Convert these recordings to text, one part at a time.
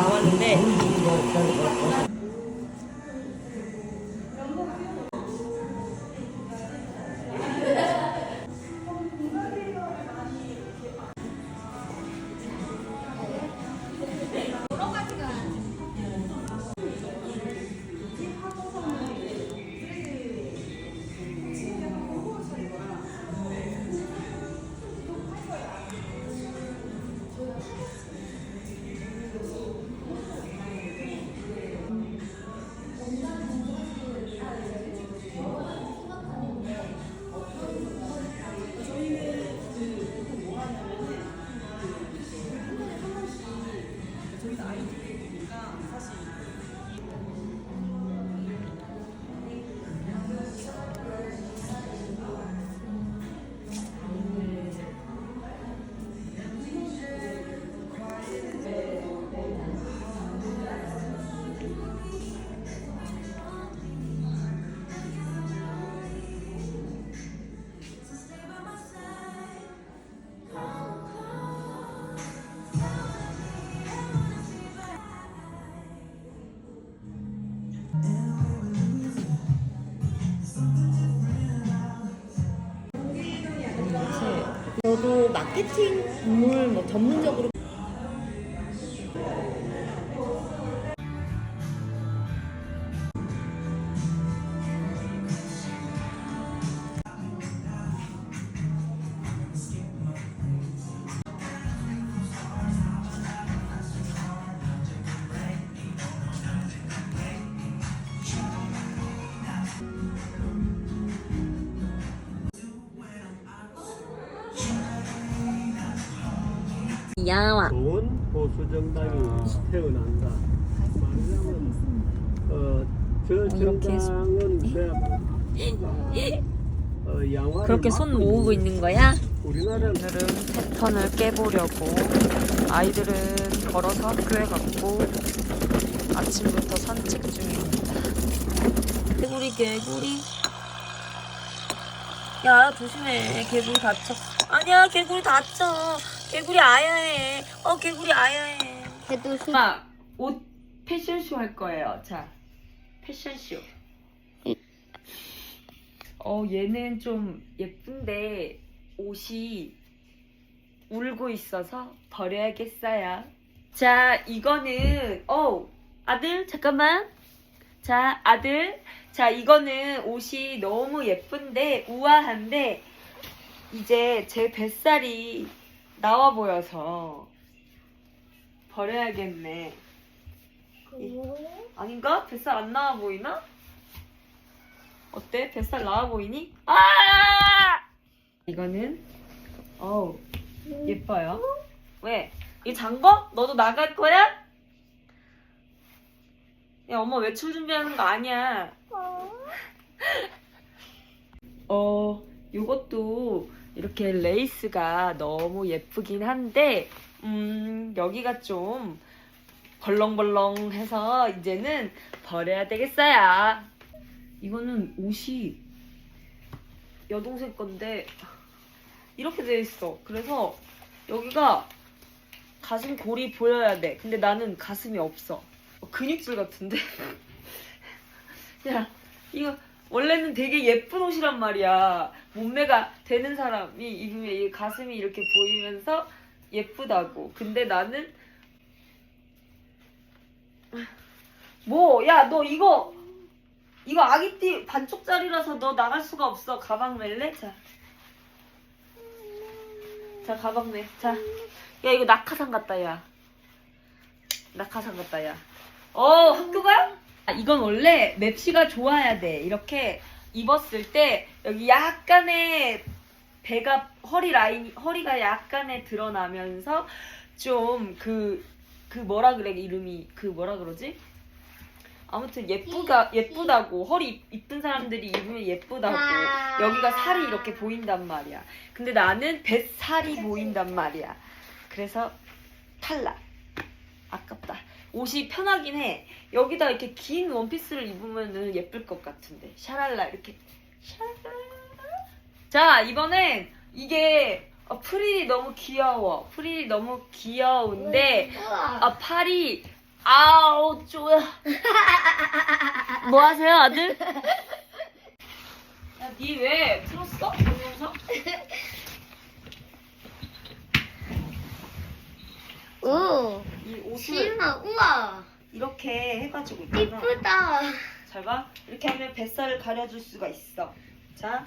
나왔는데 마케팅 공을 뭐 전문적으로 야와 좋은 보수 정당이 태어난다. 말하자면 어, 저 이렇게 정당은 내 어, 양화를 그렇게 손 막고 모으고 있는 거야? 우리나라는 오늘은 패턴을 깨보려고 아이들은 걸어서 학교에 갔고 아침부터 산책 중입니다. 개구리 개구리. 야 조심해. 개구리 다쳤어 아니야 개구리 다쳐 개구리 아야해. 어 개구리 아야해. 걔도 수 엄마 옷 패션쇼 할 거예요. 자 패션쇼. 어 얘는 좀 예쁜데 옷이 울고 있어서 버려야겠어요. 자 이거는 어 아들 잠깐만. 자 아들. 자 이거는 옷이 너무 예쁜데 우아한데 이제 제 뱃살이 나와 보여서 버려야겠네 아닌가? 뱃살 안 나와 보이나? 어때? 뱃살 나와 보이니? 아! 이거는 어우 예뻐요. 왜? 이 장거? 너도 나갈 거야? 야 엄마 외출 준비하는 거 아니야. 어 요것도 이렇게 레이스가 너무 예쁘긴 한데 음 여기가 좀 벌렁벌렁해서 이제는 버려야 되겠어요. 이거는 옷이 여동생 건데 이렇게 돼 있어. 그래서 여기가 가슴 골이 보여야 돼. 근데 나는 가슴이 없어. 어, 근육질 같은데? 야, 이거 원래는 되게 예쁜 옷이란 말이야. 몸매가 되는 사람이 입으면 이 가슴이 이렇게 보이면서 예쁘다고. 근데 나는 뭐, 야, 너 이거 이거 아기띠 반쪽짜리라서 너 나갈 수가 없어. 가방 멜래? 자. 자, 가방 매. 자. 야, 이거 낙하산 같다, 야. 낙하산 같다, 야. 어, 학교 가? 아, 이건 원래 맵시가 좋아야 돼. 이렇게 입었을 때 여기 약간의 배가 허리 라인 허리가 약간의 드러나면서 좀 그 그 뭐라 그래 이름이 그 뭐라 그러지? 아무튼 예쁘가 예쁘다고 허리 이쁜 사람들이 입으면 예쁘다고 아. 여기가 살이 이렇게 보인단 말이야. 근데 나는 뱃살이 보인단 말이야. 그래서 탈락. 아깝다. 옷이 편하긴 해. 여기다 이렇게 긴 원피스를 입으면은 예쁠 것 같은데. 샤랄라 이렇게 샤랄라. 자 이번엔 이게 어, 프릴이 너무 귀여워. 프릴이 너무 귀여운데. 아 팔이 아우 쪼야. 뭐 하세요 아들? 야니왜 틀었어 동영상? 오. 이 옷을 실마 우와. 이렇게 해가지고 있잖아. 이쁘다. 잘 봐. 이렇게 하면 뱃살을 가려줄 수가 있어. 자,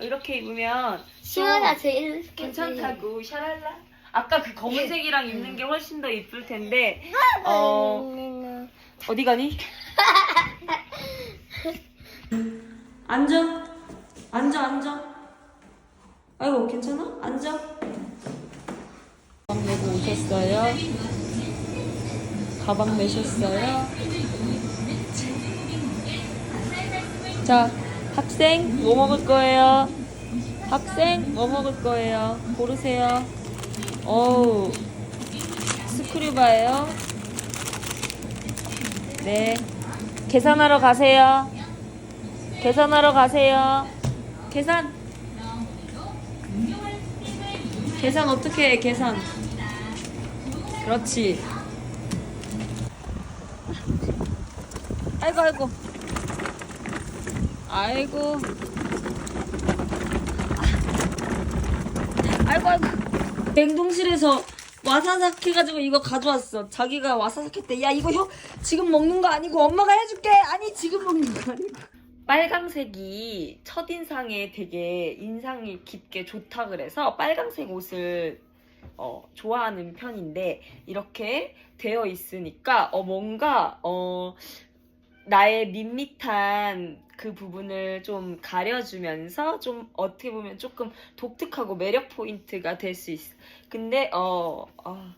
이렇게 입으면 좀 시원하 제일 괜찮다고 샤랄라. 아까 그 검은색이랑 입는 게 훨씬 더 이쁠 텐데 어 어디 가니? 앉아. 앉아 앉아. 아이고 괜찮아? 앉아. 가방 메고 오셨어요? 가방 메셨어요? 자, 학생 뭐 먹을 거예요? 학생 뭐 먹을 거예요? 고르세요. 어우, 스크류바예요. 네. 계산하러 가세요. 계산하러 가세요. 계산. 계산 어떻게 해? 계산. 그렇지. 아이고 아이고. 아이고. 아이고 아이고. 냉동실에서 와사삭 해가지고 이거 가져왔어. 자기가 와사삭 했대. 야 이거 형 지금 먹는 거 아니고 엄마가 해줄게. 아니 지금 먹는 거 아니고. 빨강색이 첫인상에 되게 인상이 깊게 좋다 그래서 빨강색 옷을 어, 좋아하는 편인데 이렇게 되어 있으니까 어, 뭔가 어, 나의 밋밋한 그 부분을 좀 가려주면서 좀 어떻게 보면 조금 독특하고 매력 포인트가 될 수 있어. 근데 어 아,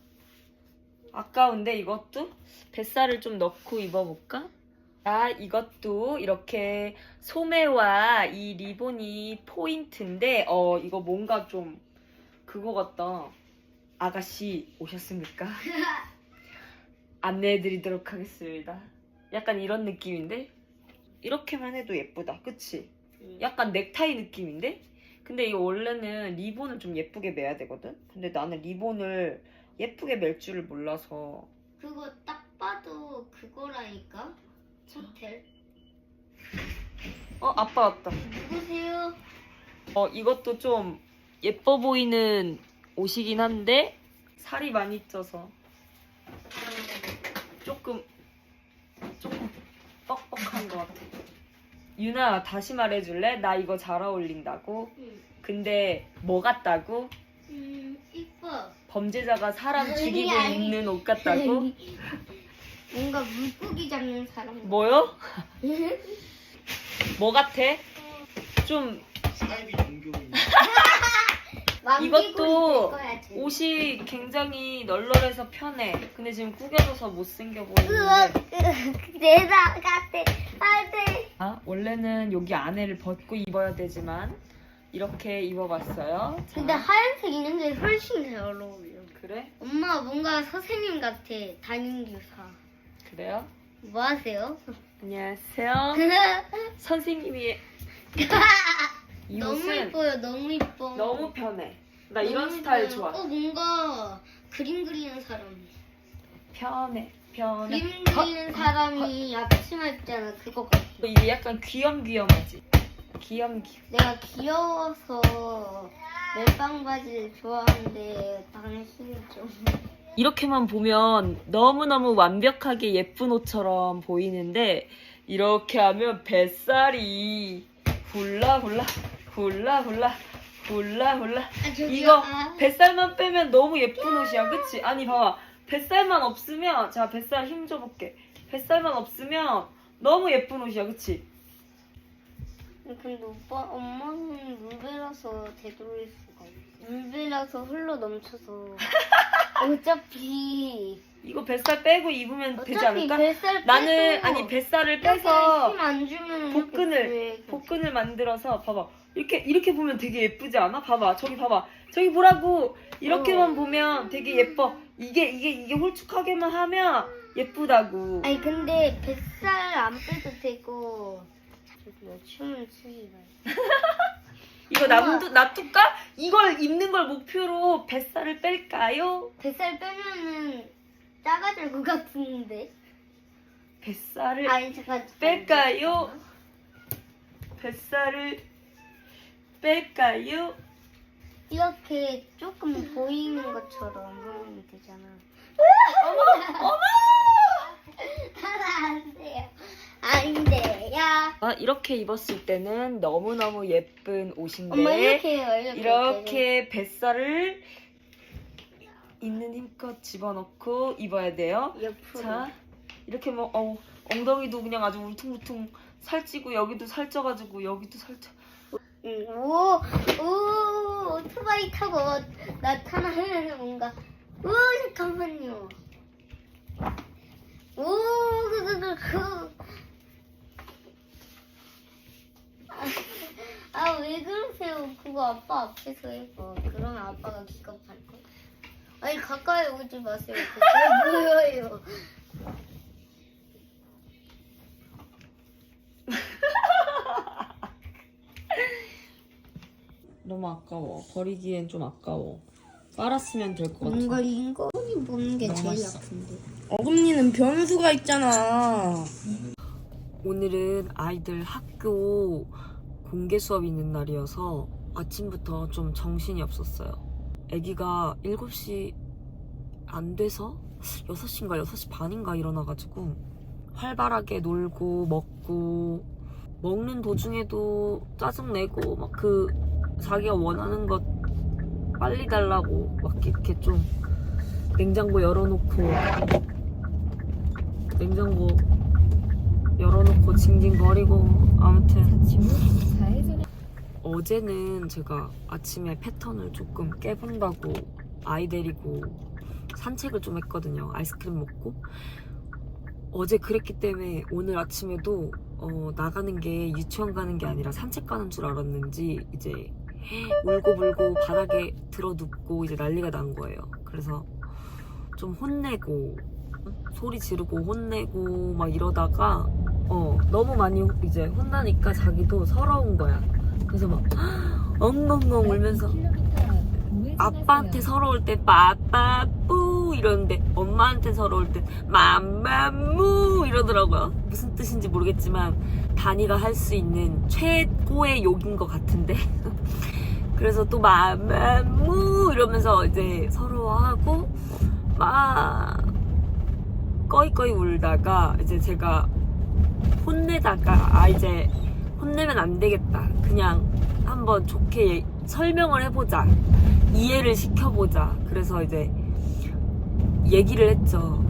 아까운데 이것도 뱃살을 좀 넣고 입어볼까? 아 이것도 이렇게 소매와 이 리본이 포인트인데 어 이거 뭔가 좀 그거 같다. 아가씨 오셨습니까? 안내해드리도록 하겠습니다. 약간 이런 느낌인데 이렇게만 해도 예쁘다, 그치? 약간 넥타이 느낌인데? 근데 이거 원래는 리본을 좀 예쁘게 매야 되거든? 근데 나는 리본을 예쁘게 멜 줄을 몰라서 그거 딱 봐도 그거라니까. 호텔. 어 아빠 왔다 누구세요? 어 이것도 좀 예뻐 보이는 옷이긴 한데 살이 많이 쪄서 조금 조금 뻑뻑한 것 같아 유나 다시 말해줄래? 나 이거 잘 어울린다고 음, 근데 뭐 같다고? 음 이뻐. 범죄자가 사람 죽이고 아니, 아니. 입는 옷 같다고? 뭔가 물고기 잡는 사람. 뭐요? 뭐 같아? 좀 사이비 종교인 이것도 옷이 굉장히 널널해서 편해. 근데 지금 구겨져서 못생겨 보이는데. 같아. 안돼. 아, 원래는 여기 안에를 벗고 입어야 되지만 이렇게 입어봤어요. 자, 근데 하얀색 있는 게 훨씬 잘 어울려. 그래? 엄마 뭔가 선생님 같아. 담임교사. 그래요? 뭐 하세요? 안녕하세요. 선생님이 이 너무 옷은 이뻐요. 너무 이뻐. 너무 편해. 나 이런 너무 스타일 이뻐요. 좋아. 어 뭔가 그림 그리는 사람. 편해, 편해. 그림 그리는 사람이 앞치마 입잖아. 그거 같아. 너 이게 약간 귀염귀염하지? 귀염귀염. 내가 귀여워서 멜빵 바지를 좋아하는데 당신이 좀. 이렇게만 보면 너무너무 완벽하게 예쁜 옷처럼 보이는데 이렇게 하면 뱃살이 훌라 훌라 훌라 훌라 훌라 훌라 아, 저기요. 이거 아. 뱃살만 빼면 너무 예쁜 옷이야 그치? 아니 봐봐 뱃살만 없으면 자 뱃살 힘 줘볼게 뱃살만 없으면 너무 예쁜 옷이야 그치? 근데 오빠 엄마는 물배라서 되돌릴 수가 없어. 물배라서 흘러 넘쳐서 어차피. 이거 뱃살 빼고 입으면 되지 어차피 않을까? 뱃살 나는 빼도 아니 뱃살을 빼서 힘안 주면 복근을 복근을 만들어서 봐봐. 이렇게 이렇게 보면 되게 예쁘지 않아? 봐봐. 저기 봐봐. 저기 보라고. 이렇게만 어. 보면 되게 예뻐. 이게 이게 이게 홀쭉하게만 하면 예쁘다고. 아니 근데 뱃살 안 빼도 되고. 저기요 춤을 추지 마. 이거 놔두, 놔둘까? 이걸 입는 걸 목표로 뱃살을 뺄까요? 뱃살 빼면은 작아질 것 같은데. 뱃살을 아니 잠깐. 뺄까요? 뱃살을 뺄까요? 이렇게 조금 보이는 것처럼 하면 되잖아. 어머! 어머! 안 돼요. 안 돼 요. 아, 이렇게 입었을 때는 너무너무 예쁜 옷인데 엄마 이렇게 해요. 이렇게. 이렇게 뱃살을 있는 힘껏 집어넣고 입어야 돼요. 옆으로. 자, 이렇게 뭐 어, 엉덩이도 그냥 아주 울퉁불퉁 살찌고 여기도 살쪄가지고 여기도 살쪄. 응, 오, 오, 오토바이 타고 나타나면 뭔가, 오, 잠깐만요. 오, 그, 그, 그, 그. 아, 아, 왜 그러세요? 그거 아빠 앞에서 해봐. 그러면 아빠가 기겁할 거야. 아니, 가까이 오지 마세요. 그게 보여요. 너무 아까워. 버리기엔 좀 아까워. 빨았으면 될 것 같아. 뭔가 인건이 보는 게 제일 맛있어. 아픈데. 어금니는 변수가 있잖아. 오늘은 아이들 학교 공개 수업이 있는 날이어서 아침부터 좀 정신이 없었어요. 아기가 7시 안 돼서 6시인가 6시 반인가 일어나가지고 활발하게 놀고 먹고 먹는 도중에도 짜증내고 막 그 자기가 원하는 것 빨리 달라고 막 이렇게 좀 냉장고 열어놓고 냉장고 열어놓고 징징거리고 아무튼 어제는 제가 아침에 패턴을 조금 깨본다고 아이 데리고 산책을 좀 했거든요. 아이스크림 먹고. 어제 그랬기 때문에 오늘 아침에도 어, 나가는 게 유치원 가는 게 아니라 산책 가는 줄 알았는지 이제 울고불고 바닥에 들어 눕고 이제 난리가 난 거예요. 그래서 좀 혼내고 소리 지르고 혼내고 막 이러다가 어 너무 많이 이제 혼나니까 자기도 서러운 거야. 그래서 막 엉엉엉 울면서 아빠한테 서러울 때 빠빠뿌 이러는데 엄마한테 서러울 때 맘마무 이러더라고요. 무슨 뜻인지 모르겠지만 단이가 할 수 있는 최고의 욕인 것 같은데. 그래서 또 맘마무 이러면서 이제 서러워하고 막 꺼이꺼이 울다가 이제 제가 혼내다가 아 이제 혼내면 안 되겠다. 그냥 한번 좋게 설명을 해보자. 이해를 시켜보자. 그래서 이제 얘기를 했죠.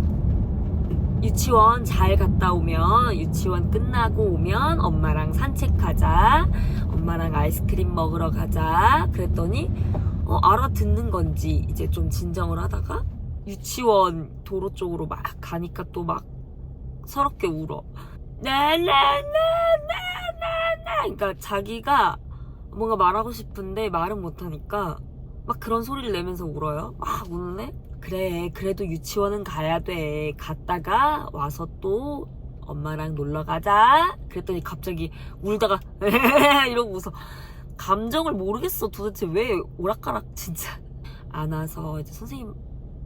유치원 잘 갔다 오면 유치원 끝나고 오면 엄마랑 산책하자. 엄마랑 아이스크림 먹으러 가자. 그랬더니 어, 알아듣는 건지 이제 좀 진정을 하다가 유치원 도로 쪽으로 막 가니까 또 막 서럽게 울어. 나나나나나나. 그러니까 자기가 뭔가 말하고 싶은데 말은 못하니까 막 그런 소리를 내면서 울어요. 막 우는데 그래 그래도 유치원은 가야 돼. 갔다가 와서 또 엄마랑 놀러 가자. 그랬더니 갑자기 울다가 이러고 웃어. 감정을 모르겠어. 도대체 왜 오락가락 진짜 안 와서 이제 선생님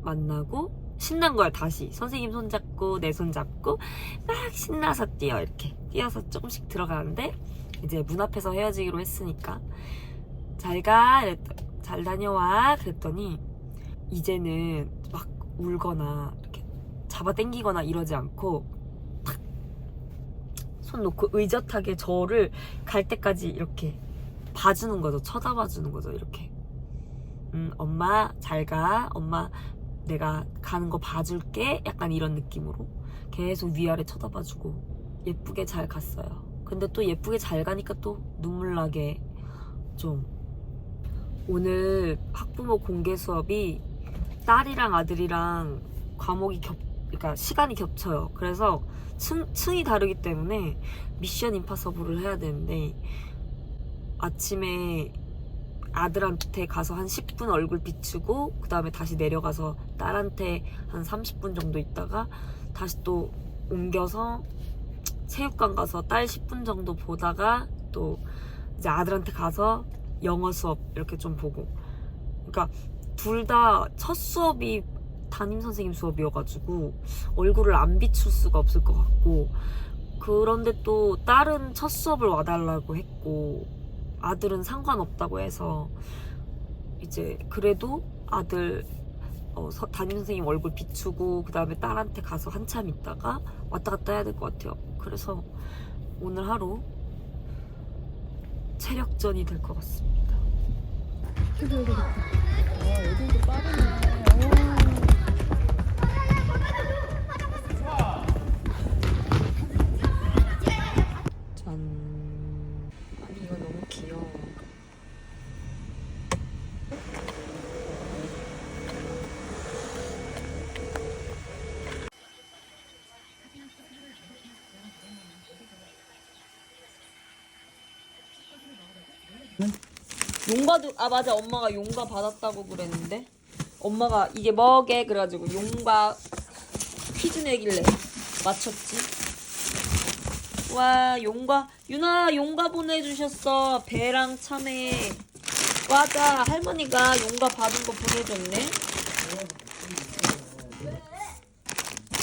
만나고 신난 거야 다시 선생님 손 잡고 내 손 잡고 막 신나서 뛰어 이렇게 뛰어서 조금씩 들어가는데 이제 문 앞에서 헤어지기로 했으니까. 잘가 잘 다녀와 그랬더니 이제는 막 울거나 이렇게 잡아당기거나 이러지 않고 탁 손 놓고 의젓하게 저를 갈 때까지 이렇게 봐주는 거죠. 쳐다봐 주는 거죠 이렇게. 음 엄마 잘가 엄마 내가 가는 거 봐줄게 약간 이런 느낌으로 계속 위아래 쳐다봐주고 예쁘게 잘 갔어요 근데 또 예쁘게 잘 가니까 또 눈물 나게 좀. 오늘 학부모 공개 수업이 딸이랑 아들이랑 과목이 겹 그러니까 시간이 겹쳐요. 그래서 층, 층이 다르기 때문에 미션 임파서블을 해야 되는데 아침에 아들한테 가서 한 10분 얼굴 비추고 그 다음에 다시 내려가서 딸한테 한 30분 정도 있다가 다시 또 옮겨서 체육관 가서 딸 10분 정도 보다가 또 이제 아들한테 가서 영어 수업 이렇게 좀 보고 그러니까 둘 다 첫 수업이 담임 선생님 수업이어가지고 얼굴을 안 비출 수가 없을 것 같고 그런데 또 딸은 첫 수업을 와달라고 했고 아들은 상관없다고 해서 이제 그래도 아들 어, 서- 담임 선생님 얼굴 비추고 그 다음에 딸한테 가서 한참 있다가 왔다 갔다 해야 될 것 같아요. 그래서 오늘 하루 체력전이 될 것 같습니다. 짠. 아니 이거 너무 귀여워. 용과도 아 맞아. 엄마가 용과 받았다고 그랬는데? 엄마가 이게 뭐게? 그래가지고 용과 퀴즈 내길래 맞췄지. 와 용과 유나 용과 보내주셨어. 배랑 참외. 맞아. 할머니가 용과 받은 거 보내줬네.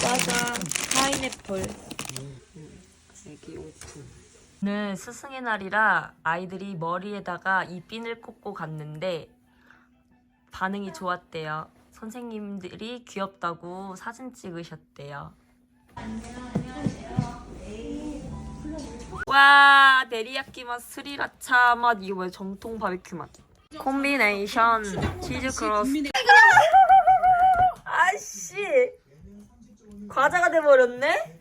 맞아. 파인애플 오늘 스승의 날이라 아이들이 머리에다가 이 핀을 꽂고 갔는데 반응이 좋았대요. 선생님들이 귀엽다고 사진 찍으셨대요. 와 데리야끼 맛 스리라차 맛. 이거 뭐야 정통 바비큐 맛. 콤비네이션. 치즈 크로스 아씨. 과자가 돼버렸네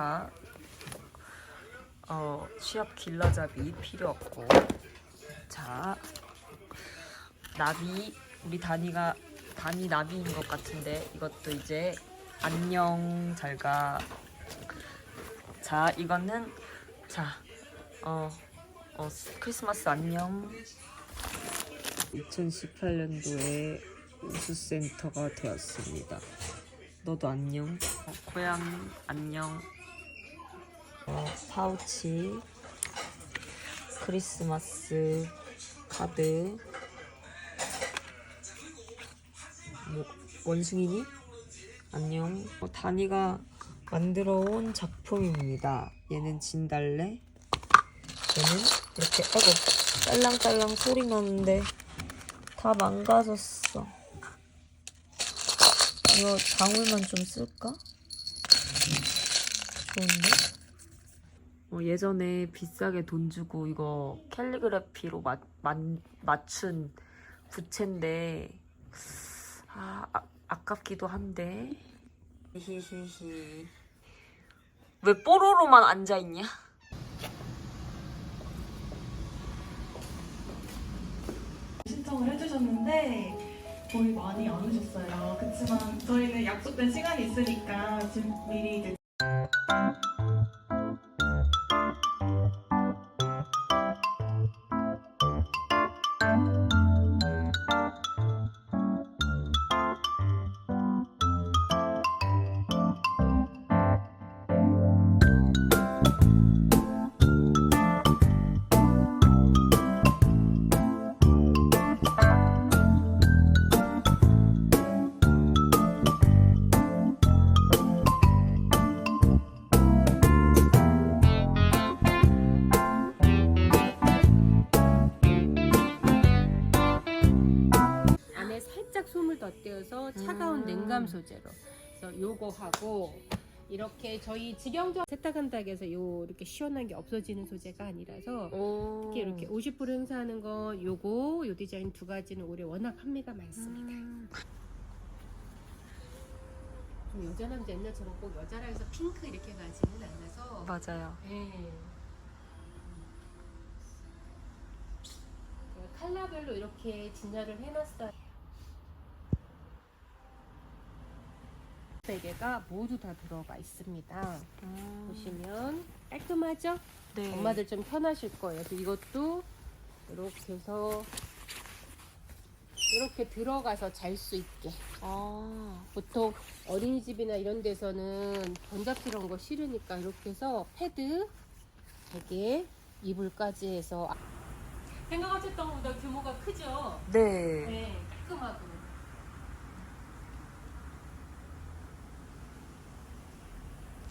자, 어, 취업 길러잡이 필요 없고. 자 나비 우리 다니가 다니 나비인 것 같은데 이것도 이제 안녕 잘가. 자 이거는 자 어, 어, 크리스마스 안녕. 2018년도에 우수센터가 되었습니다. 너도 안녕? 어, 고양이 안녕. 어, 파우치 크리스마스 카드 뭐 원숭이니? 안녕 어, 다니가 만들어 온 작품입니다 얘는 진달래 얘는 이렇게 어고 딸랑딸랑 소리 나는데 다 망가졌어 이거 방울만 좀 쓸까? 좋은데? 어, 예전에 비싸게 돈 주고 이거 캘리그래피로 맞, 맞, 맞춘 부채인데 아, 아 아깝기도 한데 히히히 왜 뽀로로만 앉아있냐? 신청을 해주셨는데 거의 많이 안 오셨어요. 그렇지만 저희는 약속된 시간이 있으니까 지금 미리 이제 소재로 그래서 요거 하고 이렇게 저희 직영적 세탁한다고 해서 요 이렇게 시원한 게 없어지는 소재가 아니라서 오. 특히 이렇게 50불 행사하는 거 요거 요 디자인 두 가지는 올해 워낙 판매가 많습니다. 음. 좀 여자 남자 옛날처럼 꼭 여자라 해서 핑크 이렇게 가지는 않아서 맞아요 예. 그 컬러별로 이렇게 진열을 해놨어요. 세 개가 모두 다 들어가 있습니다. 보시면 깔끔하죠? 네. 엄마들 좀 편하실 거예요. 그래서 이것도 이렇게 해서 이렇게 들어가서 잘 수 있게. 아, 보통 어린이집이나 이런 데서는 번잡스러운 거 싫으니까 이렇게 해서 패드 되게 이불까지 해서 생각하셨던 것보다 규모가 크죠? 네. 네, 깔끔하고.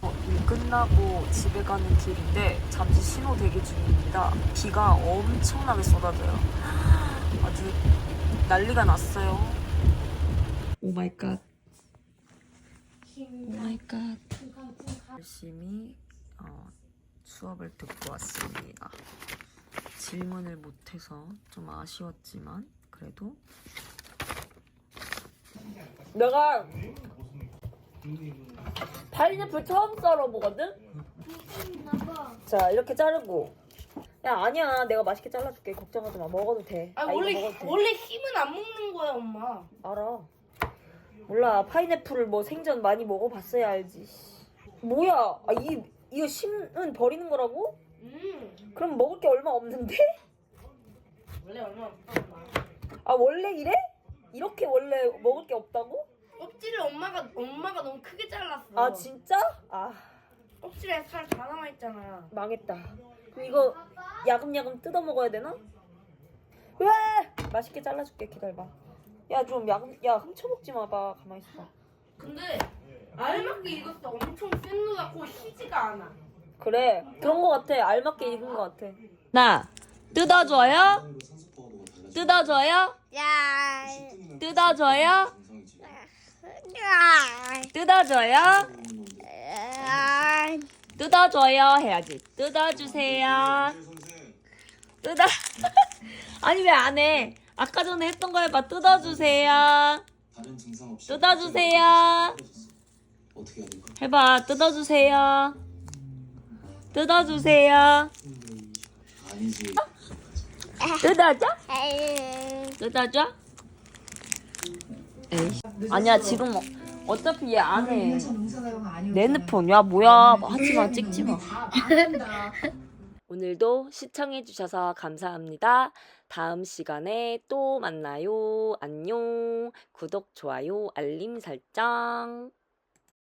어, 일 끝나고 집에 가는 길인데 잠시 신호 대기 중입니다. 비가 엄청나게 쏟아져요. 아주 난리가 났어요. 오 마이 갓. 오 마이 갓. 열심히 어, 수업을 듣고 왔습니다. 질문을 못해서 좀 아쉬웠지만 그래도 내가 파인애플 처음 썰어보거든? 자 이렇게 자르고 야 아니야 내가 맛있게 잘라줄게 걱정하지 마 먹어도 돼아 이거 원래 먹어도 돼. 원래 힘은 안 먹는 거야 엄마. 알아 몰라 파인애플을 뭐 생전 많이 먹어봤어야 알지 뭐야 아, 이, 이거 심은 버리는 거라고? 음 그럼 먹을 게 얼마 없는데? 원래 얼마 없어 엄마. 아 원래 이래? 이렇게 원래 먹을 게 없다고? 껍질을 엄마가 엄마가 너무 크게 잘랐어. 아 진짜? 아 껍질에 살 다 남아 있잖아. 망했다. 그럼 이거 야금야금 뜯어 먹어야 되나? 왜? 맛있게 잘라줄게 기다려봐. 야 좀 야금 야 훔쳐 먹지 마봐 가만 히 있어. 근데 알맞게 익었어. 엄청 같고 희지가 않아. 그래 그런 거 같아 알맞게 익은 거 같아. 나 뜯어줘요? 뜯어줘요? 야. 뜯어줘요? 야. 뜯어줘요? 야. 뜯어줘요 해야지. 뜯어주세요. 뜯어. 아니 왜 안 해? 아까 전에 했던 거 해봐. 뜯어주세요. 다른 증상 없이 뜯어주세요. 어떻게? 해봐. 뜯어주세요. 뜯어주세요. 아니지. 뜯어줘? 뜯어줘? 에이. 아니야 지금 어- 어차피 얘 안 해. 내 핸드폰. 야 뭐야. 하지 마 찍지 마. 오늘도 시청해주셔서 감사합니다. 다음 시간에 또 만나요. 안녕. 구독, 좋아요, 알림 설정.